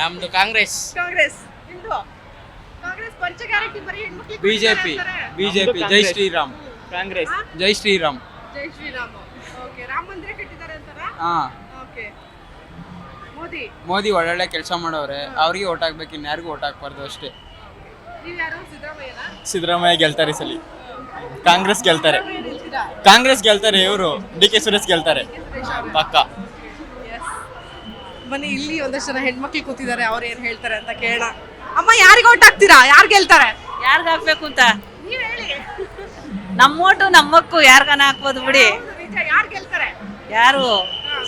ನಮ್ದು ಕಾಂಗ್ರೆಸ್. ಕಾಂಗ್ರೆಸ್. ನಿಮ್ದು? ಕಾಂಗ್ರೆಸ್ ಪಂಚ ಗ್ಯಾರಂಟಿ ಬರೀ ಹೆಣ್ಮಕ್ಳಿಗೆ ಬಿಜೆಪಿ. ಕೊಡ್ತಾರೆ ಅಂತಾರೆ. ಬಿಜೆಪಿ. ಜೈ ಶ್ರೀರಾಮ್. ಕಾಂಗ್ರೆಸ್. ಹಾ? ಜೈ ಶ್ರೀರಾಮ್. ಜೈ ಶ್ರೀರಾಮ್. ಓಕೆ ರಾಮ ಮಂದಿರ ಕಟ್ಟಿದ್ದಾರೆ ಅಂತಾರ? ಹಾ. ಓಕೆ. ಮೋದಿ? ಮೋದಿ ಒಳ್ಳೊಳ್ಳೆ ಕೆಲಸ ಮಾಡೋರೆ ಅವ್ರಿಗೆ ಓಟ್ ಹಾಕ್ಬೇಕು ಇನ್ಯಾರಿಗೂ ಓಟ್ ಹಾಕ್ಬಾರ್ದು ಅಷ್ಟೇ. ನೀವ್ ಯಾರು? ಸಿದ್ದರಾಮಯ್ಯನ? ಸಿದ್ದರಾಮಯ್ಯ ಗೆಲ್ತಾರೆ ಈ ಸಲಿ. ಕಾಂಗ್ರೆಸ್ ಗೆಲ್ತಾರೆ. ಕಾಂಗ್ರೆಸ್ ಗೆಲ್ತಾರೆ ಇವರು. ಡಿ ಕೆ ಸುರೇಶ್ ಗೆಲ್ತಾರೆ. ಪಕ್ಕ. ಬನ್ನಿ ಇಲ್ಲಿ ಒಂದಷ್ಟು ಜನ ಹೆಣ್ಮಕ್ಳು ಕೂತಿದ್ದಾರೆ ಅವ್ರು ಏನ್ ಹೇಳ್ತಾರೆ ಅಂತ ಕೇಳ ಅಮ್ಮ ಯಾರಿಗೆ ಓಟ್ ಹಾಕ್ತೀರಾ? ಯಾರು ಗೆಲ್ತಾರೆ? ಯಾರ್ಗ ಹಾಕ್ಬೇಕು ಅಂತ? ನೀವ್ ಹೇಳಿ. ನಮ್ಮ ಓಟು ನಮ್ಮಕ್ಕು ಯಾರ್ಗಾನ ಹಾಕ್ಬೋದು ಬಿಡಿ. ನಿಜ. ಯಾರು ಗೆಲ್ತಾರೆ? ಯಾರು?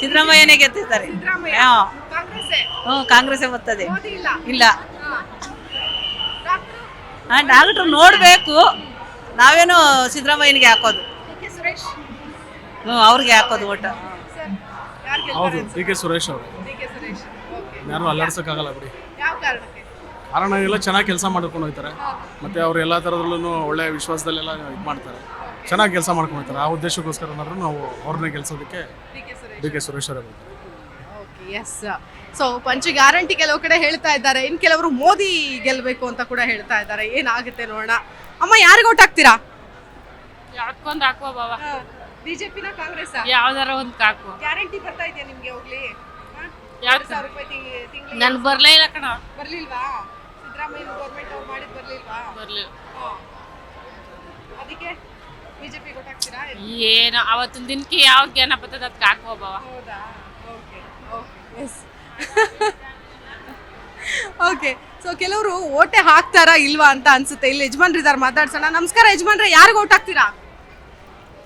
ಸಿದ್ದರಾಮಯ್ಯನೇ ಗೆದ್ದಿದ್ದಾರೆ. ಸಿದ್ದರಾಮಯ್ಯ? ಹಾ. ಕಾಂಗ್ರೆಸ್ ಹ್ಞೂ ಕಾಂಗ್ರೆಸ್ ಬರ್ತದೆ. ಮೋದಿ ಇಲ್ಲ? ಇಲ್ಲ. ಹಾ. ಡಾಕ್ಟ್ರು? ಆ ಡಾಕ್ಟ್ರು ನೋಡ್ಬೇಕು. ನಾವೇನು ಸಿದ್ದರಾಮಯ್ಯನಿಗೆ ಹಾಕೋದು. D K Suresh? ಹ್ಞೂ ಅವ್ರಿಗೆ ಹಾಕೋದು ಓಟು ಯಾರು ಹೌದು ಗೆಲ್ತಾರೆ ಡಿ ಕೆ ಸುರೇಶ್ ಅವರು. D K Suresh. ಓಕೆ. ಯಾರು ಅಲ್ಲಾಡ್ಸೋಕ್ಕಾಗಲ್ಲ ಬಿಡಿ. ಯಾವ ಕಾರಣಕ್ಕೆ? ಕಾರಣ ಎಲ್ಲ ಚೆನ್ನಾಗಿ ಕೆಲಸ ಮಾಡ್ಕೊಂಡು ಹೋಗ್ತಾರೆ. ಮತ್ತು ಅವ್ರು ಎಲ್ಲ ಥರದಲ್ಲೂ ಒಳ್ಳೆ ವಿಶ್ವಾಸದಲ್ಲೆಲ್ಲ ಇದು ಮಾಡ್ತಾರೆ. ಚೆನ್ನಾಗಿ ಕೆಲಸ ಮಾಡ್ಕೊಂಡು ಹೋಗ್ತಾರೆ. ಆ ಉದ್ದೇಶಕ್ಕೋಸ್ಕರನಾದ್ರೂ ನಾವು ಅವ್ರನ್ನೇ ಗೆಲ್ಸೋದಕ್ಕೆ D K Suresh. D K Suresh ಅವರೇ ಬರ್ತಾರೆ. Okay yes. ಸೊ ಪಂಚ ಗ್ಯಾರಂಟಿ ಕೆಲವು ಕಡೆ ಹೇಳ್ತಾ ಇದ್ದಾರೆ. ಇನ್ ಕೆಲವರು ಮೋದಿ ಗೆಲ್ಬೇಕು ಅಂತ ಕೂಡ ಹೇಳ್ತಾ ಇದ್ದಾರೆ. ಏನಾಗುತ್ತೆ ನೋಡೋಣ. ಅಮ್ಮ ಯಾರಿಗೆ ಓಟ್ ಹಾಕ್ತೀರಾ? ಯಾವ್ದಕ್ಕೊಂದು ಹಾಕುವ ಬಾವ? ಬಿಜೆಪಿನ ಕಾಂಗ್ರೆಸ್ ಯಾವ್ದಾರ ಒಂದ್ ಕಾಕು. ಗ್ಯಾರಂಟಿ ಬರ್ತಾ ಇದೆಯಾ ನಿಮ್ಗೆ ಹೋಗ್ಲಿ? ಎರಡು ಸಾವಿರ ರೂಪಾಯಿ ತಿಂಗಳು ನನ್ ಬರ್ಲೇ ಇಲ್ಲ ಕಣ. ಬರ್ಲಿಲ್ವಾ? ಸಿದ್ದರಾಮಯ್ಯ ಗೌರ್ಮೆಂಟ್ ಅವ್ರು ಮಾಡಿದ್ ಬರ್ಲಿಲ್ವಾ? ಬರ್ಲಿಲ್ಲ. ಅದಕ್ಕೆ ಬಿಜೆಪಿ ಓಟ್ ಹಾಕ್ತೀರಾ ಏನು ಅವತ್ತಿನ ದಿನಕ್ಕೆ ಯಾವ ಜ್ಞಾನ ಬರ್ತದೆ ಅದಕ್ಕೆ ಹಾಕುವ ಬಾವ. ಹೌದಾ? Okay okay yes. Okay so ಕೆಲವರು ಓಟೆ ಹಾಕ್ತಾರಾ ಇಲ್ವಾ ಅಂತ ಅನ್ಸುತ್ತೆ. ಇಲ್ಲಿ ಯಜಮಾನ್ರು ಇದಾರೆ ಮಾತಾಡ್ಸೋಣ. ನಮಸ್ಕಾರ ಯಜಮಾನ್ರೆ ಯಾರಿಗೆ ಓಟ್ ಹಾಕ್ತೀರಾ?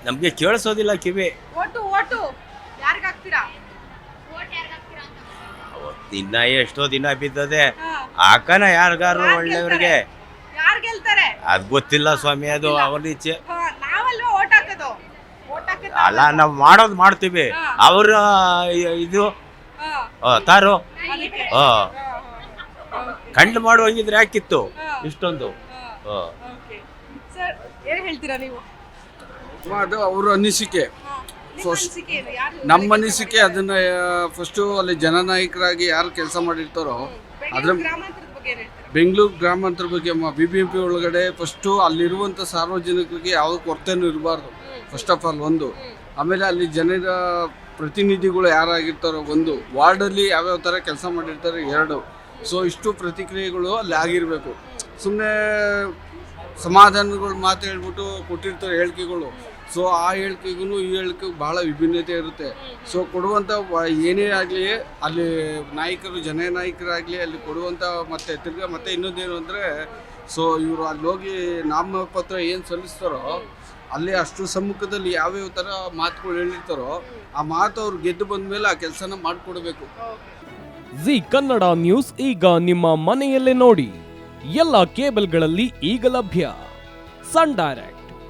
ನಮಗೆ ಕೇಳಿಸೋದಿಲ್ಲ ಕಿವಿ. ಓಟು ಓಟು ಯಾರಿಗೆ ಹಾಕ್ತೀರಾ? ದಿನ ಎಷ್ಟೋ ದಿನ ಬಿದ್ದದೆ. ಹಾಕನ ಯಾರಿಗಾರು ಒಳ್ಳೆಯವ್ರಿಗೆ. ಯಾರು ಗೆಲ್ತಾರೆ? ಅದ್ ಗೊತ್ತಿಲ್ಲ ಸ್ವಾಮಿ ಅದು ಅವ್ರ ಇಚ್ಛೆ ಹಾ, ನಾವಲ್ವಾ ಓಟ್ ಹಾಕೋದು? ಓಟ್ ಹಾಕೋದು ಅಲ್ಲ ನಾವು ಮಾಡೋದು ಮಾಡ್ತೀವಿ. ಅವರ ಇದು. ಹಾ, ಆ, ತಾರು. ಅದಕ್ಕೆ? ಆ, ಹಾ, ಹಾ. ಕಂಡು ಮಾಡುವಂಗಿದ್ರೆ ಯಾಕಿತ್ತು ಇಷ್ಟೊಂದು. ಆ. ಓಕೆ. ಸರ್ ಏನ್ ಹೇಳ್ತೀರಾ ನೀವು? ಅದು ಅವ್ರ ಅನಿಸಿಕೆ. ನಿಮ್ಮ ಅನಿಸಿಕೆ ಅದನ್ನ ಫಸ್ಟು ಅಲ್ಲಿ ಜನನಾಯಕರಾಗಿ ಯಾರು ಕೆಲಸ ಮಾಡಿರ್ತಾರೋ ಅದ್ರ ಬೆಂಗಳೂರು ಗ್ರಾಮಾಂತರ ಬಗ್ಗೆ ಬಿ ಬಿ ಎಂ ಪಿ ಒಳಗಡೆ ಫಸ್ಟು ಅಲ್ಲಿರುವಂಥ ಸಾರ್ವಜನಿಕರಿಗೆ ಯಾವ ಕೊರತೆನೂ ಇರಬಾರ್ದು. ಫಸ್ಟ್ ಆಫ್ ಆಲ್ ಒಂದು. ಆಮೇಲೆ ಅಲ್ಲಿ ಜನರ ಪ್ರತಿನಿಧಿಗಳು ಯಾರಾಗಿರ್ತಾರೋ ಒಂದು. ವಾರ್ಡಲ್ಲಿ ಯಾವ್ಯಾವ ಥರ ಕೆಲಸ ಮಾಡಿರ್ತಾರೆ ಎರಡು. ಸೊ ಇಷ್ಟು ಪ್ರತಿಕ್ರಿಯೆಗಳು ಅಲ್ಲಿ ಆಗಿರಬೇಕು. ಸುಮ್ಮನೆ ಸಮಾಧಾನಗಳು ಮಾತು ಹೇಳ್ಬಿಟ್ಟು ಕೊಟ್ಟಿರ್ತಾರೆ ಹೇಳಿಕೆಗಳು. ಸೊ ಆ ಹೇಳಿಕೆಗೂ ಈ ಹೇಳಿಕೆ ಬಹಳ ವಿಭಿನ್ನತೆ ಇರುತ್ತೆ. ಸೊ ಕೊಡುವಂಥ ಏನೇ ಆಗಲಿ, ಅಲ್ಲಿ ನಾಯಕರು, ಜನ ನಾಯಕರಾಗಲಿ, ಅಲ್ಲಿ ಕೊಡುವಂಥ ಮತ್ತೆ ತಿರ್ಗಾ ಮತ್ತೆ ಇನ್ನೊಂದೇನು ಅಂದರೆ ಸೊ ಇವರು ಅಲ್ಲಿ ಹೋಗಿ ನಾಮಪತ್ರ ಏನು ಸಲ್ಲಿಸ್ತಾರೋ, ಅಲ್ಲಿ ಅಷ್ಟು ಸಮ್ಮುಖದಲ್ಲಿ ಯಾವ್ಯಾವ ಥರ ಮಾತುಗಳು ಹೇಳಿರ್ತಾರೋ, ಆ ಮಾತು ಅವ್ರು ಗೆದ್ದು ಬಂದ ಮೇಲೆ ಆ ಕೆಲಸನ ಮಾಡಿಕೊಡ್ಬೇಕು. ಜಿ ಕನ್ನಡ ನ್ಯೂಸ್ ಈಗ ನಿಮ್ಮ ಮನೆಯಲ್ಲೇ ನೋಡಿ. ಎಲ್ಲ ಕೇಬಲ್ಗಳಲ್ಲಿ ಈಗ ಲಭ್ಯ. Sun Direct.